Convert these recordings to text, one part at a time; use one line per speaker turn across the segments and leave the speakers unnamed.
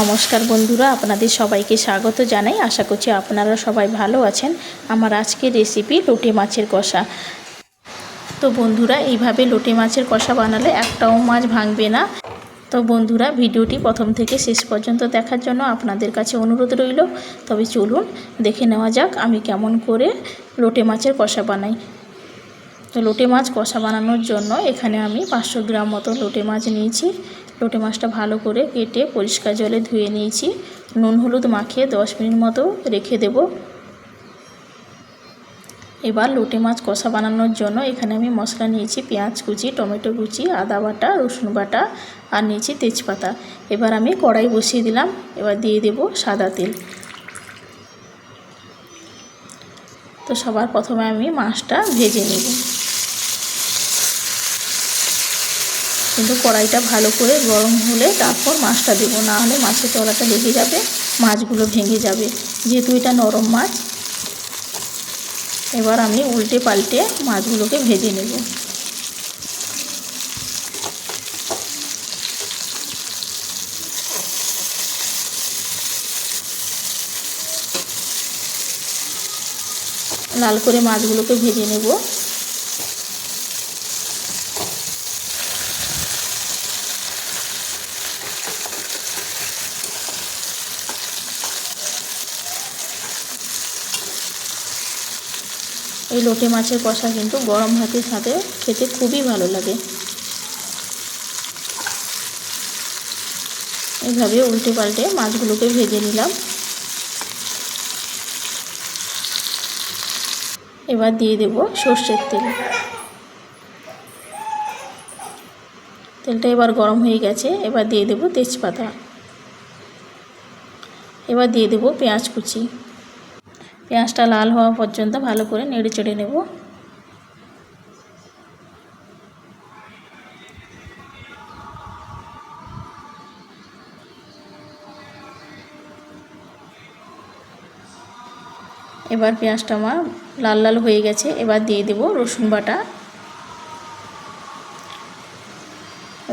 নমস্কার বন্ধুরা, আপনাদের সবাইকে স্বাগত জানাই। আশা করছি আপনারা সবাই ভালো আছেন। আমার আজকের রেসিপি লোটে মাছের কষা। তো বন্ধুরা, এইভাবে লোটে মাছের কষা বানালে একটাও মাছ ভাঙবে না। তো বন্ধুরা, ভিডিওটি প্রথম থেকে শেষ পর্যন্ত দেখার জন্য আপনাদের কাছে অনুরোধ রইল। তবে চলুন, দেখে নেওয়া যাক আমি কেমন করে লোটে মাছের কষা বানাই। তো লোটে মাছ কষা বানানোর জন্য এখানে আমি পাঁচশো গ্রাম মতো লোটে মাছ নিয়েছি। লোটে মাছটা ভালো করে কেটে পরিষ্কার জলে ধুয়ে নিয়েছি। নুন হলুদ মাখিয়ে দশ মিনিট মতো রেখে দেব। এবার লোটে মাছ কষা বানানোর জন্য এখানে আমি মশলা নিয়েছি পেঁয়াজ কুচি, টমেটো কুচি, আদা বাটা, রসুন বাটা আর নিয়েছি তেজপাতা। এবার আমি কড়াই বসিয়ে দিলাম, এবার দিয়ে দেব সাদা তেল। তো সবার প্রথমে আমি মাছটা ভেজে নেব। কিন্তু কড়াইটা ভালো করে গরম হলে তারপর মাছটা দেবো। না হলে মাছের তলাটা লেগে যাবে, মাছগুলো ভেঙে যাবে। যেহেতু এটা নরম মাছ, এবার আমি উল্টে পাল্টে মাছগুলোকে ভেজে নেব। লাল করে মাছগুলোকে ভেজে নেব। এই লোটে মাছের কষা কিন্তু গরম ভাতের সাথে খেতে খুবই ভালো লাগে। এইভাবে উল্টে পাল্টে মাছগুলোকে ভেজে নিলাম। এবার দিয়ে দেব সর্ষের তেল। তেলটা এবার গরম হয়ে গেছে, এবার দিয়ে দেব তেজপাতা। এবার দিয়ে দেব পেঁয়াজ কুচি। পেঁয়াজটা লাল হওয়া পর্যন্ত ভালো করে নেড়ে চেড়ে নেব। এবার পেঁয়াজটা আমার লাল লাল হয়ে গেছে, এবার দিয়ে দেব রসুন বাটা।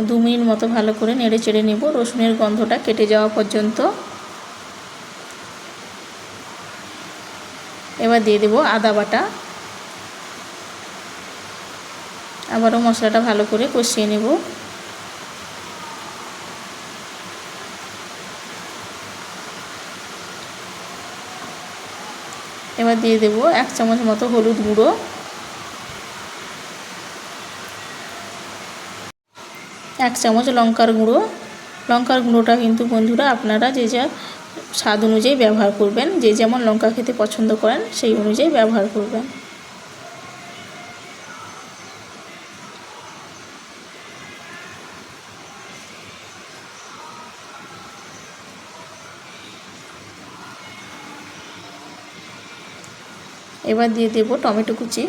দু মিনিট মতো ভালো করে নেড়ে চেড়ে নেব, রসুনের গন্ধটা কেটে যাওয়া পর্যন্ত। এবার দিয়ে দেব আদা বাটা। আবারও মশলাটা ভালো করে কষিয়ে নেব। এবার দিয়ে দেব এক চামচ মতো হলুদ গুঁড়ো। এক চামচ লঙ্কার গুঁড়ো। লঙ্কার গুঁড়োটা কিন্তু বন্ধুরা আপনারা যে যা স্বাদ অনুযায়ী ব্যবহার করবেন। যে যেমন লঙ্কা খেতে পছন্দ করেন, সেই অনুযায়ী ব্যবহার করবেন। এবার দিয়ে দেব টমেটো কুচি।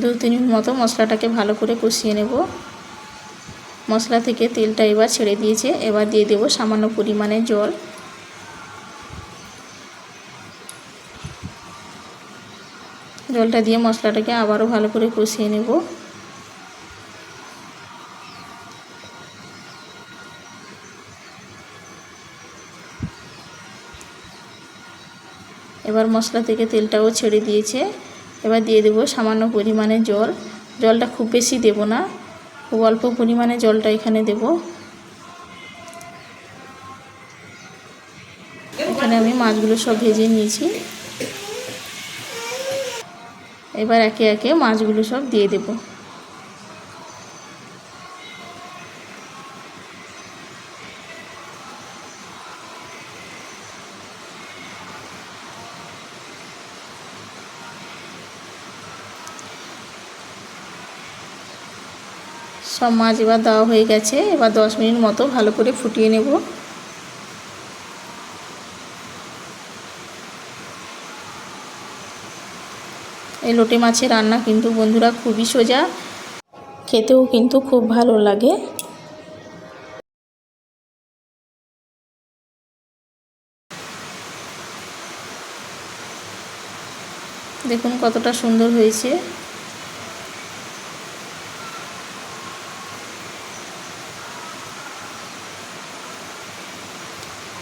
দু তিন মতো মশলাটাকে ভালো করে কষিয়ে নেব। মশলা থেকে তেলটা এবার ছেড়ে দিয়েছে। এবার দিয়ে দেব সামান্য পরিমাণে জল। জলটা দিয়ে মশলাটাকে আবারও ভালো করে কষিয়ে নেব। এবার মশলা থেকে তেলটাও ছেড়ে দিয়েছে। এবার দিয়ে দেব সামান্য পরিমাণে জল। জলটা খুব বেশি দেব না। অল্প পরিমাণে জলটা এখানে দেব। এখানে আমি মাছগুলো সব ভেজে নিয়েছি। এবার একে একে মাছগুলো সব দিয়ে দেব। সব মাছ এবার দেওয়া হয়ে গেছে। এবার দশ মিনিট মতো ভালো করে ফুটিয়ে নেব। এই লোটে মাছের রান্না কিন্তু বন্ধুরা খুবই সোজা। খেতেও কিন্তু খুব ভালো লাগে। দেখুন কতটা সুন্দর হয়েছে।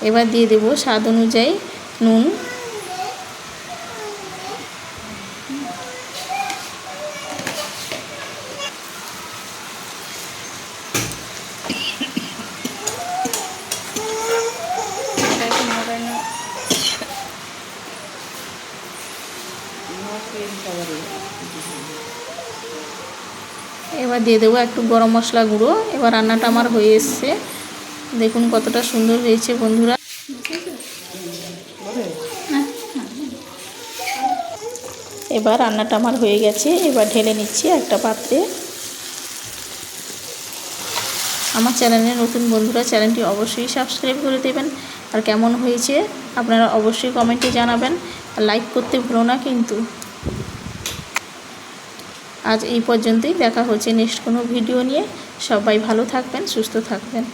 এবার দিয়ে দেবো স্বাদ অনুযায়ী নুন। এবার দিয়ে দেবো একটু গরম মশলা গুঁড়ো। এবার রান্নাটা আমার হয়ে এসছে। দেখুন কতটা সুন্দর হয়েছে বন্ধুরা। এবার রান্নাটা আমার হয়ে গেছে, এবার ঢেলে নিচ্ছি একটা পাত্রে। আমার চ্যানেলে নতুন বন্ধুরা, চ্যানেলটি অবশ্যই সাবস্ক্রাইব করে দেবেন। আর কেমন হয়েছে আপনারা অবশ্যই কমেন্টে জানাবেন। আর লাইক করতে ভুলো না কিন্তু। আজ এই পর্যন্তই, দেখা হচ্ছে নেক্সট কোনো ভিডিও নিয়ে। সবাই ভালো থাকবেন, সুস্থ থাকবেন।